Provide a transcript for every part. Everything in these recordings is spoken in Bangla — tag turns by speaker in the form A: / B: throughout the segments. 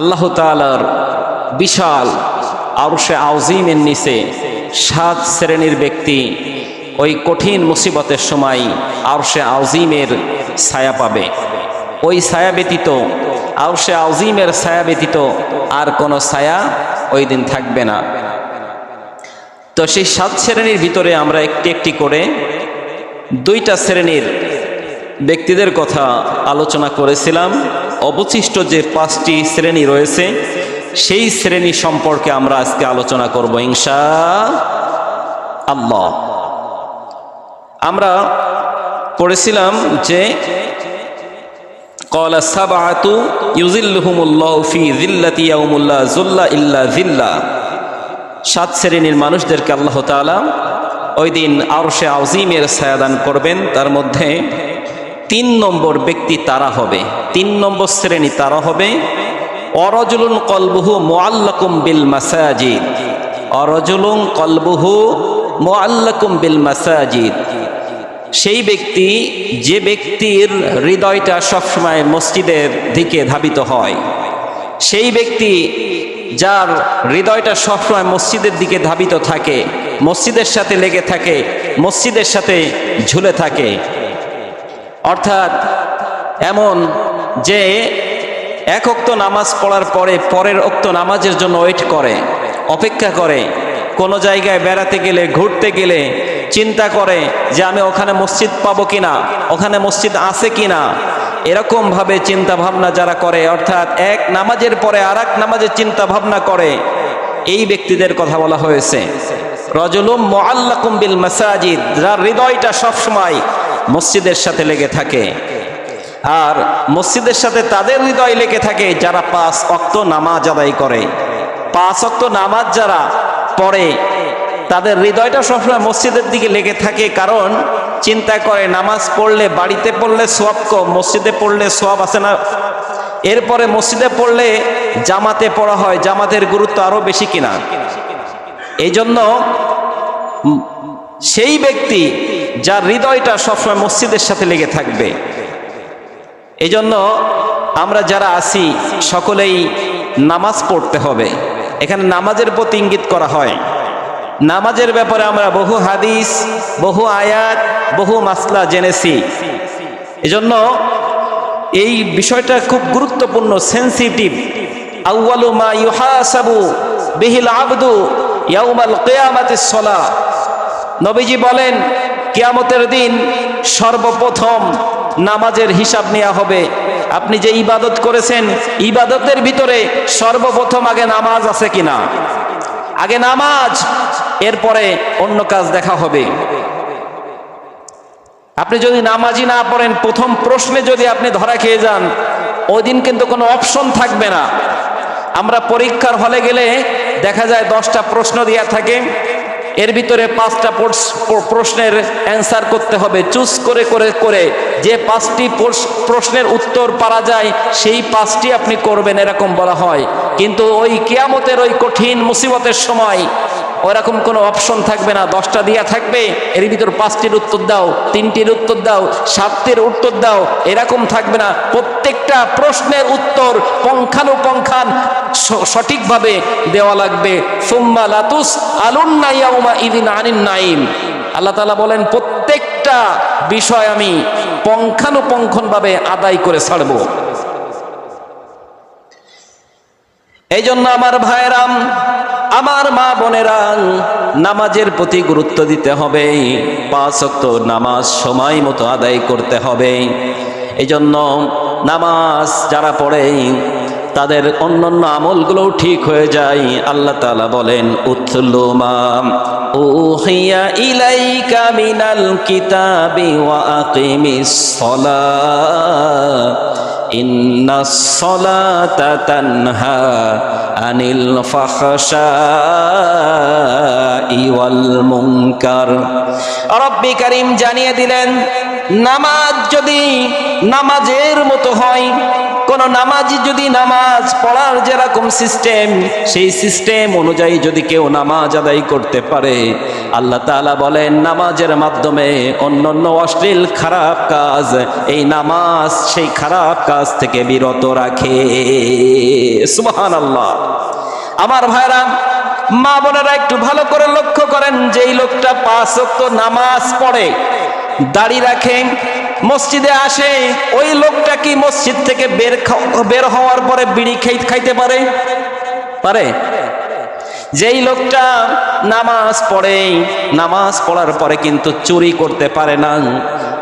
A: আল্লাহ তালার বিশাল আরশে আউজিমের নিচে সাত শ্রেণির ব্যক্তি ওই কঠিন মুসিবতের সময় আরশে আউজিমের ছায়া পাবে। ওই ছায়া ব্যতীত, আরশে আউজিমের ছায়া ব্যতীত আর কোনো ছায়া ওই দিন থাকবে না। তো সেই সাত শ্রেণির ভিতরে আমরা একটি একটি করে দুইটা শ্রেণির ব্যক্তিদের কথা আলোচনা করেছিলাম। অবশিষ্ট যে পাঁচটি শ্রেণি রয়েছে, সেই শ্রেণি সম্পর্কে আমরা আজকে আলোচনা করব ইংশা আল্লাহ। আমরা পড়েছিলাম যে, কলা জিল্লা সাত শ্রেণির মানুষদেরকে আল্লাহ ওই দিন আরশে আউজিমের ছায়াদান করবেন, তার মধ্যে তিন নম্বর ব্যক্তি তারা হবে। তিন নম্বর শ্রেণি তারা হবে। অরজুলুন কলবহু মোয়াল্লাকুম বিল মাসাজিদ। অরজুলুন কলবহু মোয়াল্লাকুম বিল মাসাজিদ। সেই ব্যক্তি, যে ব্যক্তির হৃদয়টা সবসময় মসজিদের দিকে ধাবিত হয়, সেই ব্যক্তি যার হৃদয়টা সবসময় মসজিদের দিকে ধাবিত থাকে, মসজিদের সাথে লেগে থাকে, মসজিদের সাথে ঝুলে থাকে অর্থাৎ এমন যে এক অক্ত নামাজ পড়ার পরে পরের অক্ত নামাজের জন্য ওয়েট করে, অপেক্ষা করে, কোনো জায়গায় বেড়াতে গেলে, ঘুরতে গেলে চিন্তা করে যে আমি ওখানে মসজিদ পাবো কিনা, ওখানে মসজিদ আছে কিনা। এরকমভাবে চিন্তা ভাবনা যারা করে, অর্থাৎ এক নামাজের পরে আর এক নামাজের চিন্তা ভাবনা করে, এই ব্যক্তিদের কথা বলা হয়েছে। রজলুম মোয়াল্লাকুম বিল মাসাজিদ, যার হৃদয়টা সবসময় মসজিদের সাথে লেগে থাকে। আর মসজিদের সাথে তাদের হৃদয় লেগে থাকে যারা পাঁচ অক্ত নামাজ আদায় করে। পাঁচ অক্ত নামাজ যারা পড়ে, তাদের হৃদয়টা সবসময় মসজিদের দিকে লেগে থাকে কারণ চিন্তা করে নামাজ পড়লে বাড়িতে পড়লে সব কম, মসজিদে পড়লে সব আসে না। এরপরে মসজিদে পড়লে জামাতে পড়া হয়, জামাতের গুরুত্ব আরও বেশি কিনা। এই জন্য সেই ব্যক্তি যার হৃদয়টা সবসময় মসজিদের সাথে লেগে থাকবে। এই জন্য আমরা যারা আছি, সকলেই নামাজ পড়তে হবে। এখানে নামাজের প্রতি ইঙ্গিত করা হয়। নামাজের ব্যাপারে আমরা বহু হাদিস, বহু আয়াত, বহু মাসলা জেনেছি। এজন্য এই বিষয়টা খুব গুরুত্বপূর্ণ সেন্সিটিভ আউয়ালু মা ইউহাসাবু বিহিল আবদু ইয়াউমাল কিয়ামাতিস সলা নবীজি বলেন, কিয়ামতের দিন সর্বপ্রথম নামাজের হিসাব নেওয়া হবে। আপনি যে ইবাদত করেছেন, ইবাদতের ভিতরে সর্বপ্রথম আগে নামাজ আছে কিনা? আগে নামাজ, এরপরে অন্য কাজ দেখা হবে। আপনি যদি নামাজি না পড়েন, প্রথম প্রশ্নে যদি আপনি ধরা খেয়ে যান, ওই দিন কিন্তু কোনো অপশন থাকবে না। আমরা পরীক্ষার হলে গেলে দেখা যায় দশটা প্রশ্ন দেওয়া থাকে। এর ভিতরে পাঁচটা প্রশ্নের অ্যান্সার করতে হবে। চুজ করে করে করে যে পাঁচটি প্রশ্নের উত্তর পারা যায়, সেই পাঁচটি আপনি করবেন এরকম বলা হয়। কিন্তু ওই কেয়ামতের ওই কঠিন মুসিবতের সময় ওরকম কোনো অপশন থাকবে না। দশটা দিয়া থাকবে, এর ভিতর পাঁচটির উত্তর দাও, তিনটির উত্তর দাও, সাতটির উত্তর দাও, এরকম থাকবে না। প্রত্যেকটা প্রশ্নের উত্তর পঙ্খানুপঙ্খান সঠিকভাবে দেওয়া লাগবে। সুম্মা লাতুস আলুন নাইয়াউমা ইদিন আনিন নাইম আল্লাহ তাআলা বলেন, প্রত্যেকটা বিষয় আমি পঙ্খানুপঙ্খনভাবে আদায় করে ছাড়বো। এই জন্য আমার ভাইরাম, আমার মা বোনেরা, নামাজের প্রতি গুরুত্ব দিতে হবে। পাঁচ অক্ত নামাজ সময় মতো আদায় করতে হবে। এই জন্য নামাজ যারা পড়ে, তাদের অন্যান্য আমলগুলোও ঠিক হয়ে যায়। আল্লাহ তালা বলেন উৎলুমাম উহিয়া ইন্না আনিল জানিয়ে দিলেন নামাজ যদি নামাজের মতো হয়, কোন নামাজি যদি নামাজ পড়ার যেরকম সিস্টেম, সেই সিস্টেম অনুযায়ী যদি কেউ নামাজ আদায় করতে পারে, আল্লাহ তাআলা বলেন, নামাজের মাধ্যমে অন্যান্য অশ্লীল খারাপ কাজ, এই নামাজ সেই খারাপ কাজ থেকে বিরত রাখে। সুবহান আল্লাহ আমার ভাইরা, মা বোনেরা একটু ভালো করে লক্ষ্য করেন যে এই লোকটা পাঁচ নামাজ পড়ে দাড়ি রাখে মসজিদে আসে। ওই লোকটা কি মসজিদ থেকে বের বের হওয়ার পরে বিড়ি খাই খাইতে পারে? পারে। যেই লোকটা নামাজ পড়ে, নামাজ পড়ার পরে কিন্তু চুরি করতে পারে না।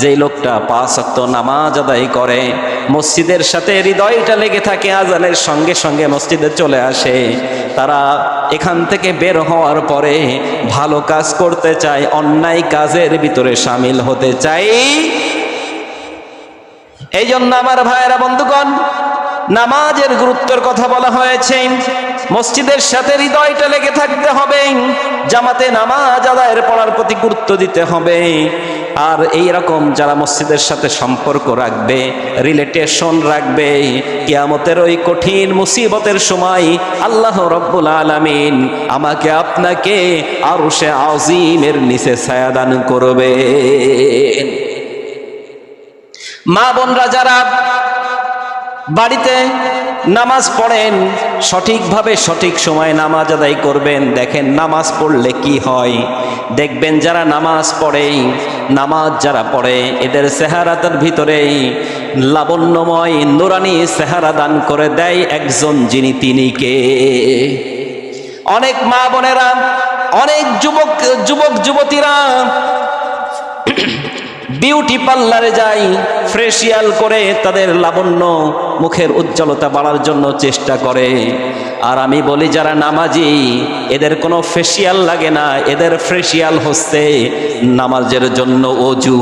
A: যেই লোকটা পাঁচ ওয়াক্ত নামাজ আদায় করে, মসজিদের সাথে হৃদয়টা লেগে থাকে, আজানের সঙ্গে সঙ্গে মসজিদে চলে আসে। তারা এখান থেকে বের হওয়ার পরে ভালো কাজ করতে চায়, অন্যায় কাজের ভিতরে সামিল হতে চাই এই জন্য আমার ভাইয়েরা, বন্ধুগণ নামাজের গুরুত্বের কথা বলা হয়েছে। মসজিদের সাথে হৃদয়টা লেগে থাকতে হবে। জামাতে নামাজ আদায়ের পড়ার প্রতি গুরুত্ব দিতে হবে। আর এই রকম যারা মসজিদের সাথে সম্পর্ক রাখবে রিলেটেশন রাখবে, কিয়ামতের ওই কঠিন মুসিবতের সময় আল্লাহ রব্বুল আলামিন আমাকে আপনাকে আরও সে আজিমের নিচে ছায়াদান করবে। মা বোনরা যারা বাড়িতে নামাজ পড়েন, সঠিকভাবে সঠিক সময়ে নামাজ আদায় করবেন। দেখেন নামাজ পড়লে কি হয়? দেখবেন যারা নামাজ পড়ে, নামাজ যারা পড়ে, এদের চেহারাতের ভিতরে লাবণ্যময়, নুরানি চেহারা দান করে দেয় একজন যিনি তিনি কে? অনেক মা বোনেরা, অনেক যুবক যুবক যুবতীরা বিউটি পার্লারে যাই ফ্রেশিয়াল করে তাদের লাবণ্য মুখের উজ্জ্বলতা বাড়ার জন্য চেষ্টা করে। আর আমি বলি, যারা নামাজি, এদের কোনো ফেসিয়াল লাগে না, এদের ফ্রেশিয়াল হচ্ছে নামাজের জন্য অজু।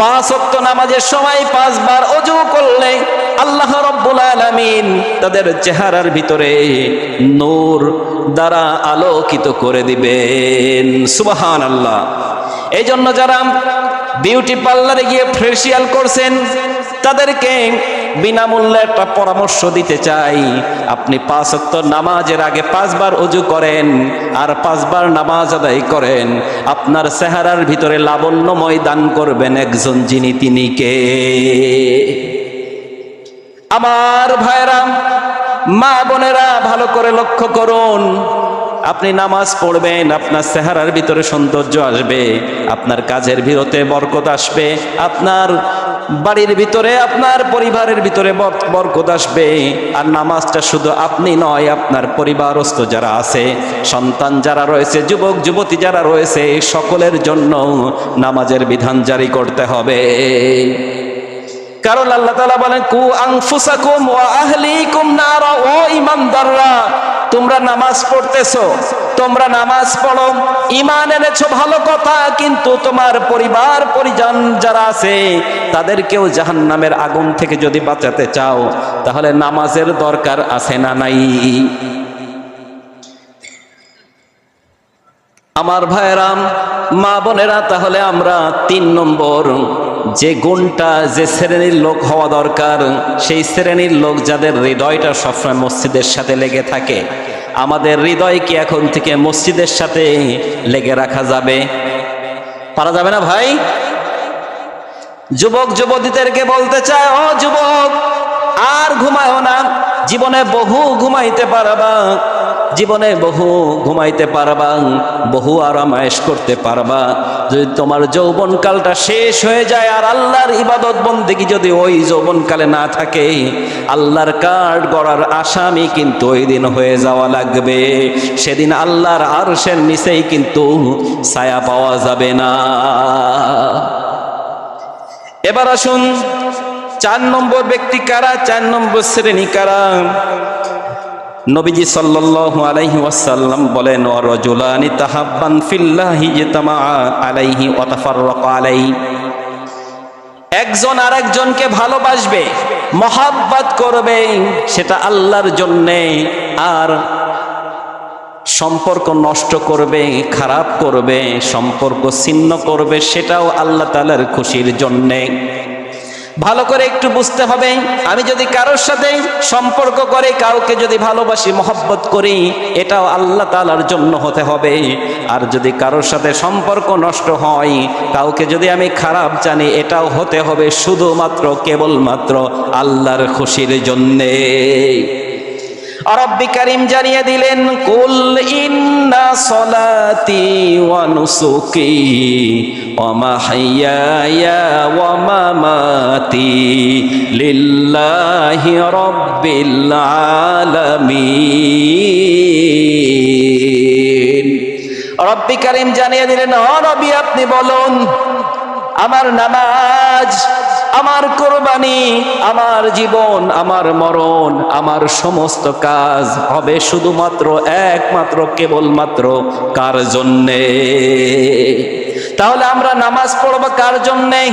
A: পাঁচ অক্ত নামাজের সময় পাঁচবার অজু করলে আল্লাহ রব্বুল আলামিন তাদের চেহারার ভিতরে নূর দ্বারা আলোকিত করে দিবেন। সুবাহান আল্লাহ এই জন্য যারা বিউটি পার্লারে গিয়ে ফেসিয়াল করছেন, তাদেরকে বিনামূল্যে একটা পরামর্শ দিতে চাই। আপনি পাঁচ নামাজের আগে পাঁচবার অজু করেন আর পাঁচবার নামাজ আদায় করেন। আপনার চেহারার ভিতরে লাবণ্যময় দান করবেন একজন যিনি তিনি কে? আমার ভাইরা মা বোনেরা, ভালো করে লক্ষ্য করুন। আপনি নামাজ পড়বেন, আপনার চেহারার ভিতরে সৌন্দর্য আসবে, আপনার কাজের ভিতরে বরকত আসবে, আপনার বাড়ির ভিতরে, আপনার পরিবারের ভিতরে বরকত আসবে। আর নামাজটা শুধু আপনি নয়, আপনার পরিবারস্থ যারা আছে, সন্তান যারা রয়েছে, যুবক, যুবতী যারা রয়েছে, সকলের জন্য নামাজের বিধান জারি করতে হবে। কারণ আল্লাহ তাআলা বলেন, কু আনফুসাকুম ওয়া আহলিকুম নারা ও ইমানদাররা। তোমরা নামাজ পড়তেছো, তোমরা নামাজ পড়ো। ইমান এনেছো ভালো কথা, কিন্তু তোমার পরিবার, পরিজন যারা আছে, তাদেরকেও জাহান্নামের আগুন থেকে যদি বাঁচাতে চাও, তাহলে নামাজের দরকার আছে না নাই? আমার ভাইরাম মা বোনেরা, তাহলে আমরা তিন নম্বর যে গুণটা যে শ্রেণির লোক হওয়া দরকার, সেই শ্রেণির লোক যাদের হৃদয়টা সবসময় মসজিদের সাথে লেগে থাকে, আমাদের হৃদয় কি এখন থেকে মসজিদের সাথে লেগে রাখা যাবে? পারা যাবে না ভাই? যুবক যুবতীদেরকে বলতে চায়, ও যুবক, আর ঘুমায়ও না, জীবনে বহু ঘুমাইতে পারবা। জীবনে বহু ঘুমাইতে পারবা, বহু আরামায়েশ করতে পারবা। যদি তোমার যৌবনকালটা শেষ হয়ে যায় আর আল্লাহর ইবাদত বন্দেগী যদি ওই যৌবনকালে না থাকে, আল্লাহর কার্ড গড়ার আসামি কিন্তু ওই দিন হয়ে যাওয়া লাগবে। সেদিন আল্লাহর আরশের নিচেই কিন্তু ছায়া পাওয়া যাবে না। এবার আসুন, চার নম্বর ব্যক্তি কারা? চার নম্বর শ্রেণি কারা? নবীজি সাল্লাল্লাহু আলাইহি ওয়াসাল্লাম বলেন, ওয়া রাজুলানি তাহাব্বান ফিল্লাহি ইজতামা আলাইহি ওয়া তাফাররাকা আলাইহি। একজন আরেকজনকে ভালোবাসবে, মহাব্বত করবে, সেটা আল্লাহর জন্যে। আর সম্পর্ক নষ্ট করবে, খারাপ করবে, সম্পর্ক ছিন্ন করবে, সেটাও আল্লাহ তালার খুশির জন্যে। ভালো করে একটু বুঝতে হবে। আমি যদি কারোর সাথে সম্পর্ক করে, কাউকে যদি ভালোবাসি, মহব্বত করি, এটাও আল্লাহ তালার জন্য হতে হবে। আর যদি কারোর সাথে সম্পর্ক নষ্ট হয়, কাউকে যদি আমি খারাপ জানি, এটাও হতে হবে শুধুমাত্র, কেবলমাত্র আল্লাহর খুশির জন্যে। রব্বি করিম জানিয়ে দিলেন, কুল ইন্না সলাতি ওয়া নুসুকি ওয়া মাহইয়ায়া ওয়া মামাতি লিল্লাহি রাব্বিল আলামিন। রব্বি করিম জানিয়ে দিলেন, ও নবী, আপনি বলুন, আমার নামাজ আমার কোরবানি, আমার জীবন, আমার মরণ, আমার সমস্ত কাজ হবে শুধুমাত্র, একমাত্র, কেবলমাত্র কার জন্যে? তাহলে আমরা নামাজ পড়ব কার জন্যে?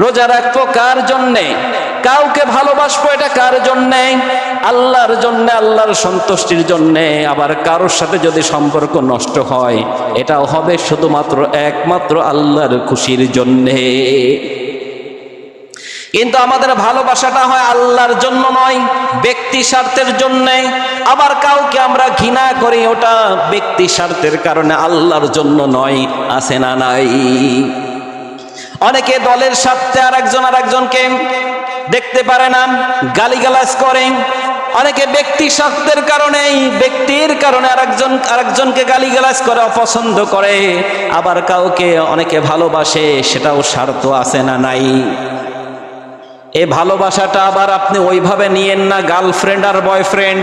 A: রোজা রাখব কার জন্যে? কাউকে ভালোবাসবো এটা কার জন্যে? আল্লাহর জন্য, আল্লাহর সন্তুষ্টির জন্যে। আবার কারোর সাথে যদি সম্পর্ক নষ্ট হয়, এটাও হবে শুধুমাত্র, একমাত্র আল্লাহর খুশির জন্যে। কিন্তু আমাদের ভালোবাসাটা হয় আল্লাহর জন্য নয়, ব্যক্তি স্বার্থের জন্য। আবার কাউকে আমরা ঘৃণা করি, ওটা ব্যক্তি স্বার্থের কারণে আল্লাহর জন্য নয়, আছে না নাই? অনেকে দলের স্বার্থে আর একজন আর একজনকে দেখতে পারে না, গালিগালাজ করে। অনেকে ব্যক্তি স্বার্থের কারণেই, ব্যক্তির কারণে আরেকজন, আরেকজনকে গালিগালাজ করে, অপছন্দ করে। আবার কাউকে অনেকে ভালোবাসে, সেটাও স্বার্থ, আছে না নাই? এই ভালোবাসাটা আবার আপনি ওইভাবে নিয়েন না গার্লফ্রেন্ড আর বয়ফ্রেন্ড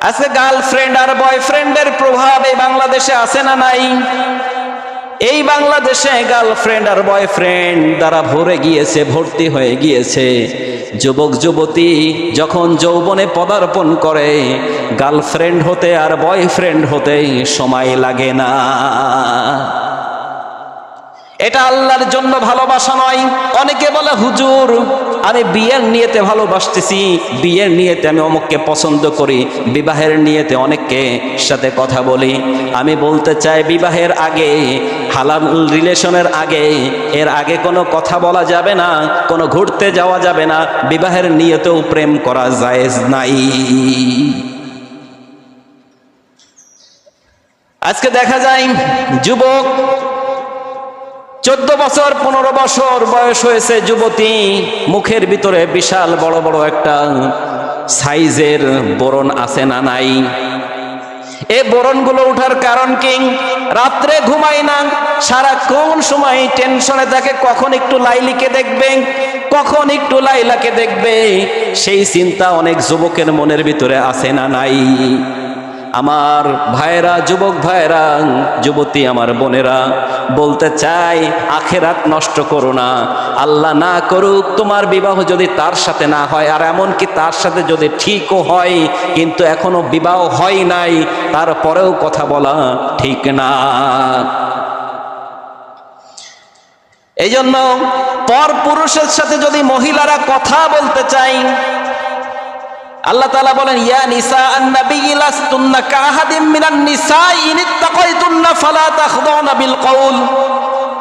A: আছে গার্লফ্রেন্ড আর বয়ফ্রেন্ডের প্রভাব এই বাংলাদেশে আছে না নাই? এই বাংলাদেশে গার্লফ্রেন্ড আর বয়ফ্রেন্ড দ্বারা ভরে গিয়েছে, ভর্তি হয়ে গিয়েছে। যুবক, যুবতী যখন যৌবনে পদার্পণ করে গার্লফ্রেন্ড হতে আর বয়ফ্রেন্ড হতে সময় লাগে না। এটা আল্লাহর জন্য ভালোবাসা নয়। অনেকে বলে, হুজুর, আমি বিয়ের নিয়েতে ভালোবাসতেছি। বিয়ের নিয়েতে আমি অমুককে পছন্দ করি, বিবাহের নিয়েতে অনেককে সাথে কথা বলি। আমি বলতে চাই, বিবাহের আগে, হালাল রিলেশনের আগে, এর আগে কোনো কথা বলা যাবে না, কোনো ঘুরতে যাওয়া যাবে না, বিবাহের নিয়েতেও প্রেম করা জায়েজ নাই। আজকে দেখা যায়, যুবক চোদ্দ বছর, পনেরো বছর বয়স হয়েছে যুবতী। মুখের ভিতরে বিশাল বড় বড় একটা সাইজের বরণ আছে না নাই? এ বরণগুলো উঠার কারণ কি? রাত্রে ঘুমাই না সারা কোন সময় টেনশনে থাকে, কখন একটু লাইলিকে দেখবে, কখন একটু লাইলাকে দেখবে। সেই চিন্তা অনেক যুবকের মনের ভিতরে আছে না নাই? আমার ভাইরা যুবক ভাইরা যুবতী আমার বোনেরা, বলতে চাই, আখেরাত নষ্ট করো না। আল্লাহ না করুক, তোমার বিবাহ যদি তার সাথে না হয়, আর এমনকি তার সাথে যদি ঠিকও হয়, কিন্তু এখনও বিবাহ হয় নাই, তারপরেও কথা বলা ঠিক না। এই জন্য পর পুরুষের সাথে যদি মহিলারা কথা বলতে চাই আল্লাহ তাআলা বলেন, ইয়া নিসা আন-নবী লাস্তুন্না কাহাদিম মিনান নিসা ইনিত্তাকাইতুন্না ফালা তাখদাউনা বিল কওল।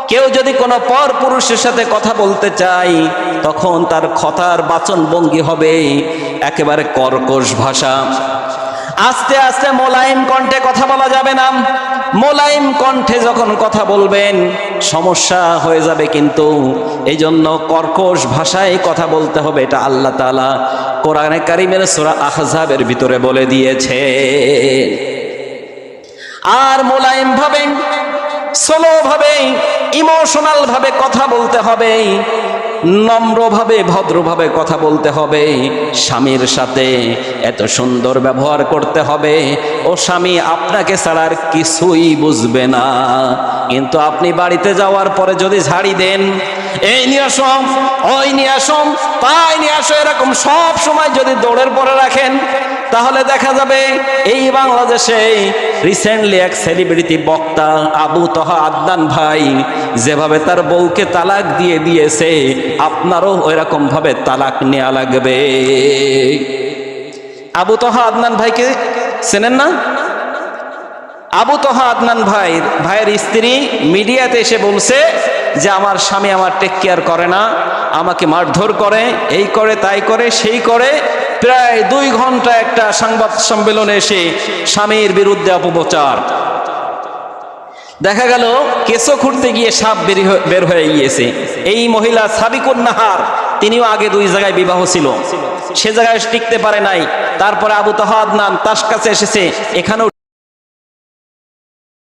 A: কেউ যদি কোনো পর পুরুষের সাথে কথা বলতে চায়, তখন তার কথার বাচন ভঙ্গি হবে একেবারে কর্কশ ভাষা। আস্তে আস্তে মোলায়েম কণ্ঠে কথা বলা যাবে না। মোলায়েম কণ্ঠে যখন কথা বলবেন, সমস্যা হয়ে যাবে কিন্তু। এই জন্য কর্কশ ভাষায় কথা বলতে হবে, এটা আল্লাহ তালা কোরআনে কারিমের সোরা আহজাবের ভিতরে বলে দিয়েছে। আর মোলায়েম ভাবে, স্লো ভাবে, ইমোশনাল ভাবে কথা বলতে হবে। নম্রভাবে, ভদ্রভাবে কথা বলতে হবে। স্বামীর সাথে এত সুন্দর ব্যবহার করতে হবে। ও স্বামী, আপনাকে ছাড়া আর কিছুই বুঝবে না। কিন্তু আপনি বাড়িতে যাওয়ার পরে যদি ঝাড়ি দেন, এই নিয়ে আসম ওই নিয়ে আসম তাই নিয়ে আসো, এরকম সব সময় যদি দৌড়ের পরে রাখেন তাহলে দেখা যাবে এই বাংলাদেশে রিসেন্টলি এক সেলিব্রিটি বক্তা আবু তহা আদনান ভাই যেভাবে তার বউকে তালাক দিয়ে দিয়েছে, আপনারও ওইরকম ভাবে তালাক নেওয়া লাগবে। আবু তহা আদনান ভাইকে চেনেন না? আবু তহা আদনান ভাই, ভাইয়ের স্ত্রী মিডিয়াতে এসে বলছে যে, আমার স্বামী আমার টেক কেয়ার করে না, আমাকে মারধর করে, এই করে, তাই করে, সেই করে প্রায় দুই ঘণ্টা একটা সংবাদ সম্মেলনে এসে স্বামীর বিরুদ্ধে অপপ্রচার। দেখা গেল, কেঁচো খুঁড়তে গিয়ে সাপ বেরি বের হয়ে গিয়েছে। এই মহিলা সাবিকুন নাহার তিনিও আগে দুই জায়গায় বিবাহ ছিল। সে জায়গায় টিকতে পারে নাই। তারপরে আবু তাহাদ নাম তার কাছে এসেছে, এখানেও